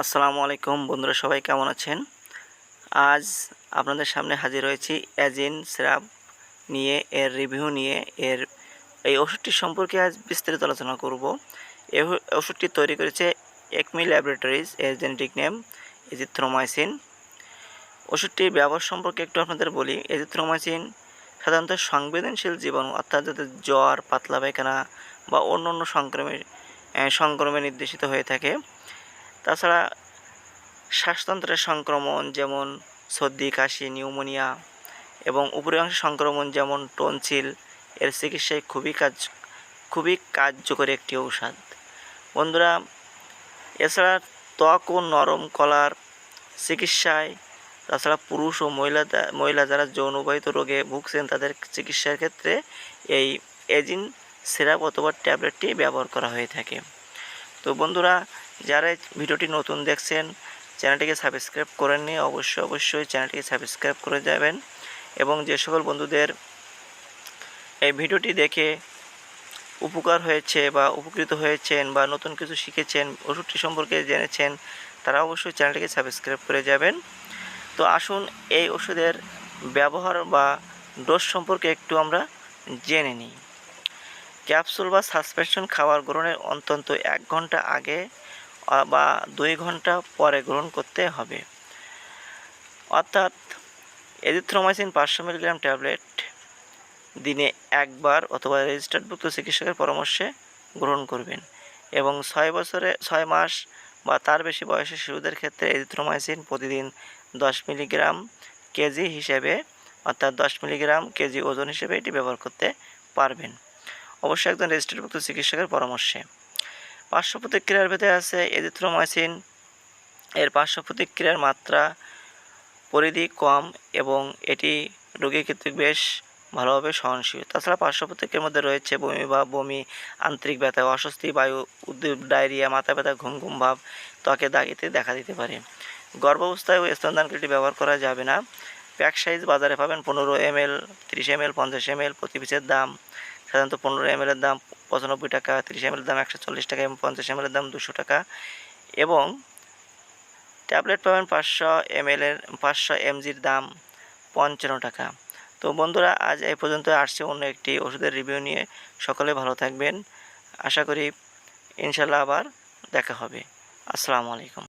আসসালামু আলাইকুম বন্ধুরা, সবাই কেমন আছেন? আজ আপনাদের সামনে হাজির হয়েছি অ্যাজিন সিরাপ নিয়ে, এর রিভিউ নিয়ে, এর এই ওষুধটি সম্পর্কে আজ বিস্তারিত আলোচনা করব। এই ওষুধটি তৈরি করেছে একমি ল্যাবরেটরিজ এর জেনেটিক নেম এজিথ্রোমাইসিন ওষুধটির ব্যবহার সম্পর্কে একটু আপনাদের বলি। এজিথ্রোমাইসিন সাধারণত সংবেদনশীল জীবাণু, অর্থাৎ যাদের জ্বর, পাতলা পায়খানা বা অন্য অন্য সংক্রমে সংক্রমে নির্দেশিত হয়ে থাকে। তাছাড়া শ্বাসতন্ত্রের সংক্রমণ যেমন সর্দি, কাশি, নিউমোনিয়া এবং উপরি অংশের সংক্রমণ যেমন টনসিল, এর চিকিৎসায় খুবই কাজ, খুবই কার্যকরী একটি ঔষধ। বন্ধুরা, এছাড়া ত্বক ও নরম কলার চিকিৎসায়, তাছাড়া পুরুষ ও মহিলা মহিলা যারা যৌনবাহিত রোগে ভুগছেন, তাদের চিকিৎসার ক্ষেত্রে এই এজিন সিরাপ অথবা ট্যাবলেটটি ব্যবহার করা হয়ে থাকে। তো বন্ধুরা, যারা ভিডিওটি নতুন দেখছেন, চ্যানেলটিকে সাবস্ক্রাইব করেননি, অবশ্যই অবশ্যই চ্যানেলটিকে সাবস্ক্রাইব করে যাবেন। এবং যে সকল বন্ধুদের এই ভিডিওটি দেখে উপকার হয়েছে বা উপকৃত হয়েছেন বা নতুন কিছু শিখেছেন, ওষুধটি সম্পর্কে জেনেছেন, তারা অবশ্যই চ্যানেলটিকে সাবস্ক্রাইব করে যাবেন। তো আসুন, এই ওষুধের ব্যবহার বা ডোজ সম্পর্কে একটু আমরা জেনে নিই। ক্যাপসুল বা সাসপেনশন খাবার গ্রহণের অন্তত এক ঘণ্টা আগে বা দুই ঘণ্টা পরে গ্রহণ করতে হবে। অর্থাৎ এজিথ্রোমাইসিন পাঁচশো মিলিগ্রাম ট্যাবলেট দিনে একবার অথবা রেজিস্টার্ডভুক্ত চিকিৎসকের পরামর্শে গ্রহণ করবেন এবং ছয় বছরে, ছয় মাস বা তার বেশি বয়সের শিশুদের ক্ষেত্রে এজিথ্রোমাইসিন প্রতিদিন দশ মিলিগ্রাম কেজি হিসেবে, অর্থাৎ দশ মিলিগ্রাম কেজি ওজন হিসেবে এটি ব্যবহার করতে পারবেন। অবশ্যই একজন রেজিস্টারভুক্ত চিকিৎসকের পরামর্শে। পার্শ্ব প্রতিক্রিয়ার ভেতরে আছে এজিথ্রোমাইসিন এর পার্শ্ব প্রতিক্রিয়ার মাত্রা পরিধি কম এবং এটি রোগীর ক্ষেত্রে বেশ ভালোভাবে সহনশীল। তাছাড়া পার্শ্ব প্রতিক্রিয়ার মধ্যে রয়েছে বমি বা বমি, আন্তরিক ব্যথা, অস্বস্তি, বায়ু উদ্দীপ ডায়রিয়া, মাথা ব্যথা, ঘুম ঘুম ভাব, ত্বকে দাগ ইত্যাদি দেখা দিতে পারে। গর্ভাবস্থায় ও স্তনদানকারীটি ব্যবহার করা যাবে না। প্যাক সাইজ বাজারে পাবেন পনেরো এম এল তিরিশ এম এল পঞ্চাশ এম এল প্রতি পিসের দাম। সাধারণত পনেরো এম এর দাম পঁচানব্বই টাকা, তিরিশ এম এর দাম একশো চল্লিশ টাকা এবং পঞ্চাশ এম এর দাম দুশো টাকা। এবং ট্যাবলেট পাবেন পাঁচশো এম এর, পাঁচশো এমজির দাম পঞ্চান্ন টাকা। তো বন্ধুরা, আজ এই পর্যন্ত আসছে অন্য একটি ওষুধের রিভিউ নিয়ে। সকলে ভালো থাকবেন। আশা করি ইনশাল্লাহ আবার দেখা হবে। আসসালামু আলাইকুম।